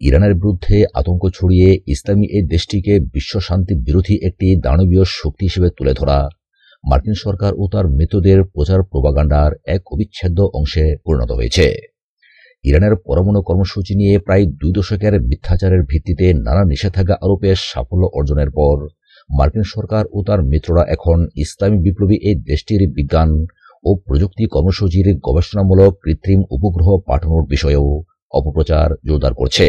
ইরানের বিরুদ্ধে আতঙ্ক ছড়িয়ে ইসলামী এই দেশটিকে বিশ্ব শান্তি বিরোধী একটি দানবীয় শক্তি হিসেবে তুলে ধরা। মার্কিন সরকার ও তার মৃতদের প্রচার প্রবাগান্ডার এক অবিচ্ছেদ্য অংশে পরিণত হয়েছে। ইরানের পরমাণু কর্মসূচি নিয়ে প্রায় দুই দশকের মিথ্যাচারের ভিত্তিতে নানা নিষেধাজ্ঞা আরোপে সাফল্য অর্জনের পর মার্কিন সরকার ও তার মিত্ররা এখন ইসলামী বিপ্লবী এই দেশটির বিজ্ঞান ও প্রযুক্তি কর্মসূচির গবেষণামূলক কৃত্রিম উপগ্রহ পাঠানোর বিষয়েও অপপ্রচার জোরদার করছে।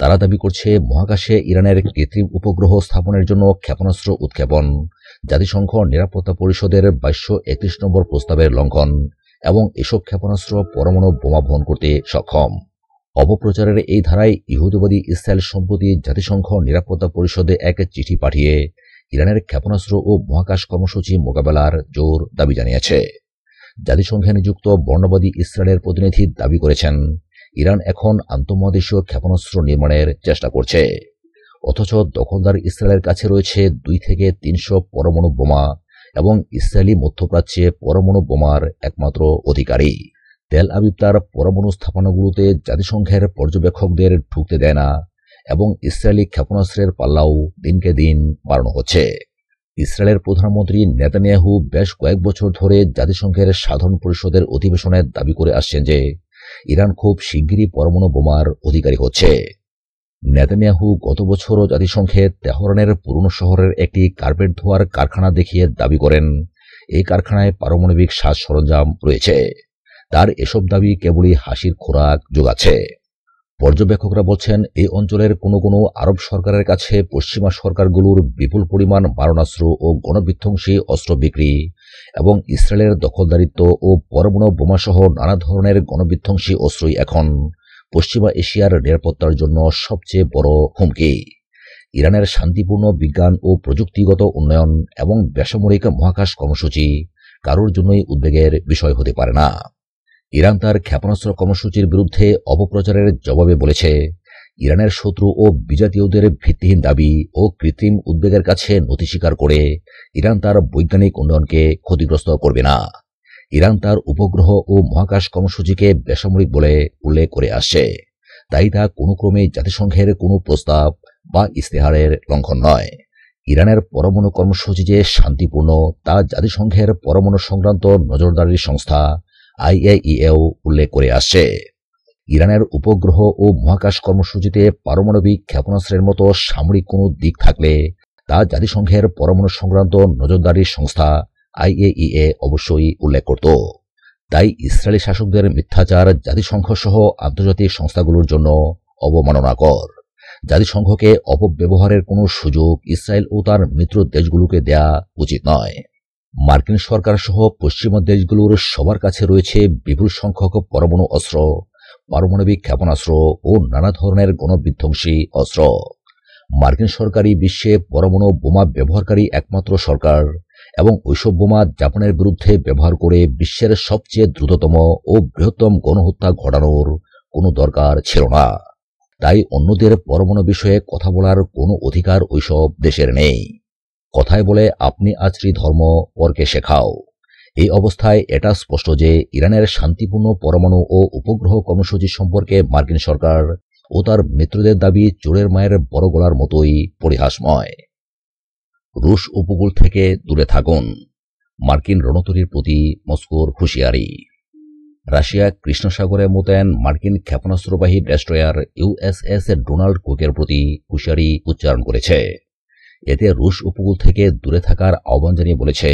তারা দাবি করছে, মহাকাশে ইরানের কৃত্রিম উপগ্রহ স্থাপনের জন্য ক্ষেপণাস্ত্র উৎক্ষেপণ। জাতিসংঘ নিরাপত্তা পরিষদের বাইশশো একত্রিশ নম্বর প্রস্তাবের লঙ্ঘন এবং এসব ক্ষেপণাস্ত্র পরমাণু বোমা বহন করতে সক্ষম। অপপ্রচারের এই ধারায় ইহুদিবাদী ইসরায়েল সম্প্রতি জাতিসংঘ নিরাপত্তা পরিষদে এক চিঠি পাঠিয়ে ইরানের ক্ষেপণাস্ত্র ও মহাকাশ কর্মসূচি মোকাবেলার জোর দাবি জানিয়েছে। জাতিসংঘে নিযুক্ত বর্ণবাদী ইসরায়েলের প্রতিনিধি দাবি করেছেন ইরান এখন আন্তঃমহাদেশীয় ক্ষেপণাস্ত্র নির্মাণের চেষ্টা করছে। অথচ দখলদার ইসরায়েলের কাছে রয়েছে দুই থেকে তিনশো পরমাণু বোমা এবং ইসরায়েলি মধ্যপ্রাচ্যে পরমাণু বোমার একমাত্র অধিকারী। তেল আবিব তার পরমাণু স্থাপনাগুলোতে জাতিসংঘের পর্যবেক্ষকদের ঢুকতে দেয় না এবং ইসরায়েলি ক্ষেপণাস্ত্রের পাল্লাও দিনকে দিন বাড়ানো হচ্ছে। ইসরায়েলের প্রধানমন্ত্রী নেতানিয়াহু বেশ কয়েক বছর ধরে জাতিসংঘের সাধারণ পরিষদের অধিবেশনে দাবি করে আসছেন যে ইরান খুব শিগগিরই পরমাণু বোমার অধিকারী হচ্ছে। নেতানিয়াহু গত বছরও জাতিসংঘে তেহরানের পুরনো শহরের একটি কার্পেট ধোয়ার কারখানা দেখিয়ে দাবি করেন। এই কারখানায় পারমাণবিক সাজ সরঞ্জাম রয়েছে। তার এসব দাবি কেবলই হাসির খোরাক যোগাচ্ছে। পর্যবেক্ষকরা বলছেন এই অঞ্চলের কোনো কোনো আরব সরকারের কাছে পশ্চিমা সরকারগুলোর বিপুল পরিমাণ মারণাস্ত্র ও গণবিধ্বংসী অস্ত্র বিক্রি এবং ইসরায়েলের দখলদারিত্ব ও পরমাণু বোমাসহ নানা ধরনের গণবিধ্বংসী অস্ত্রই এখন পশ্চিমা এশিয়ার নিরাপত্তার জন্য সবচেয়ে বড় হুমকি। ইরানের শান্তিপূর্ণ বিজ্ঞান ও প্রযুক্তিগত উন্নয়ন এবং বেসামরিক মহাকাশ কর্মসূচি কারোর জন্যই উদ্বেগের বিষয় হতে পারে না। ইরান তার ক্ষেপণাস্ত্র কর্মসূচির বিরুদ্ধে অপপ্রচারের জবাবে বলেছে ইরানের শত্রু ও বিজাতীয়দের ভিত্তিহীন দাবি ও কৃত্রিম উদ্বেগের কাছে নথি স্বীকার করে ইরান তার বৈজ্ঞানিক উন্নয়নকে ক্ষতিগ্রস্ত করবে না। ইরান তার উপগ্রহ ও মহাকাশ কর্মসূচিকে বেসামরিক বলে উল্লেখ করে আসছে। তাই তা কোনো ক্রমে জাতিসংঘের কোনো প্রস্তাব বা ইস্তেহারের লঙ্ঘন নয়। ইরানের পরমাণু কর্মসূচি যে শান্তিপূর্ণ, তা জাতিসংঘের পরমাণু সংক্রান্ত নজরদারির সংস্থা আইএইএও উল্লেখ করে আসছে। ইরানের উপগ্রহ ও মহাকাশ কর্মসূচিতে পারমাণবিক ক্ষেপণাস্ত্রের মতো সামরিক কোনো দিক থাকলে তা জাতিসংঘের পরমাণু সংক্রান্ত নজরদারি সংস্থা আইএইএ অবশ্যই উল্লেখ করত। তাই ইসরায়েলি শাসকদের মিথ্যাচার জাতিসংঘ সহ আন্তর্জাতিক সংস্থাগুলোর জন্য অবমাননাকর। জাতিসংঘকে অপব্যবহারের কোনো সুযোগ ইসরায়েল ও তার মিত্র দেশগুলোকে দেয়া উচিত নয়। মার্কিন সরকার সহ পশ্চিমা দেশগুলোর সবার কাছে রয়েছে বিপুল সংখ্যক পরমাণু অস্ত্র পারমাণবিক ক্ষেপণাস্ত্র ও নানা ধরনের গণবিধ্বংসী অস্ত্র। মার্কিন সরকারই বিশ্বে পরমাণু বোমা ব্যবহারকারী একমাত্র সরকার এবং ওইসব বোমা জাপানের বিরুদ্ধে ব্যবহার করে বিশ্বের সবচেয়ে দ্রুততম ও বৃহত্তম গণহত্যা ঘটানোর কোনো দরকার ছিল না। তাই অন্যদের পরমাণু বিষয়ে কথা বলার কোনো অধিকার ওইসব দেশের নেই। কথায় বলে, আপনি আচরি ধর্ম পরকে শেখাও। এই অবস্থায় এটা স্পষ্ট যে ইরানের শান্তিপূর্ণ পরমাণু ও উপগ্রহ কর্মসূচি সম্পর্কে মার্কিন সরকার ও তার মিত্রদের দাবি চোরের মায়ের বড় গলার মতোই পরিহাসময়। রুশ উপকূল থেকে দূরে থাকুন। মার্কিন রণতরীর প্রতি মস্কোর হুঁশিয়ারি। রাশিয়া কৃষ্ণসাগরে মোতায়েন মার্কিন ক্ষেপণাস্ত্রবাহী ডেস্ট্রয়ার ইউএসএস ডোনাল্ড কুকের প্রতি হুঁশিয়ারি উচ্চারণ করেছে। এতে রুশ উপকূল থেকে দূরে থাকার আহ্বান জানিয়ে বলেছে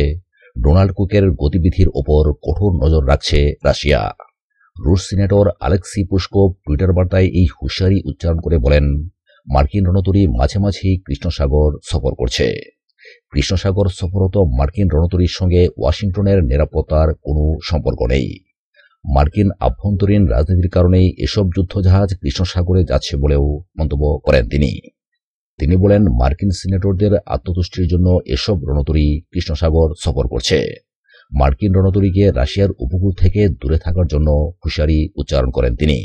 ডোনাল্ড কুকের গতিবিধির ওপর কঠোর নজর রাখছে রাশিয়া। রুশ সিনেটর আলেক্সি পুষ্কো টুইটার বার্তায় এই হুঁশিয়ারি উচ্চারণ করে বলেন, মার্কিন রণতরী মাঝে মাঝেই কৃষ্ণসাগর সফর করছে। কৃষ্ণসাগর সফরত মার্কিন রণতরীর সঙ্গে ওয়াশিংটনের নিরাপত্তার কোনো সম্পর্ক নেই। মার্কিন আভ্যন্তরীণ রাজনীতির কারণেই এসব যুদ্ধজাহাজ কৃষ্ণসাগরে যাচ্ছে বলেও মন্তব্য করেন তিনি। তিনি বলেন, মার্কিন সিনেটরদের আত্মতুষ্টির জন্য এসব রণতরী কৃষ্ণসাগর সফর করছে। মার্কিন রণতরীকে রাশিয়ার উপকূল থেকে দূরে থাকার জন্য হুঁশিয়ারি উচ্চারণ করেন তিনি।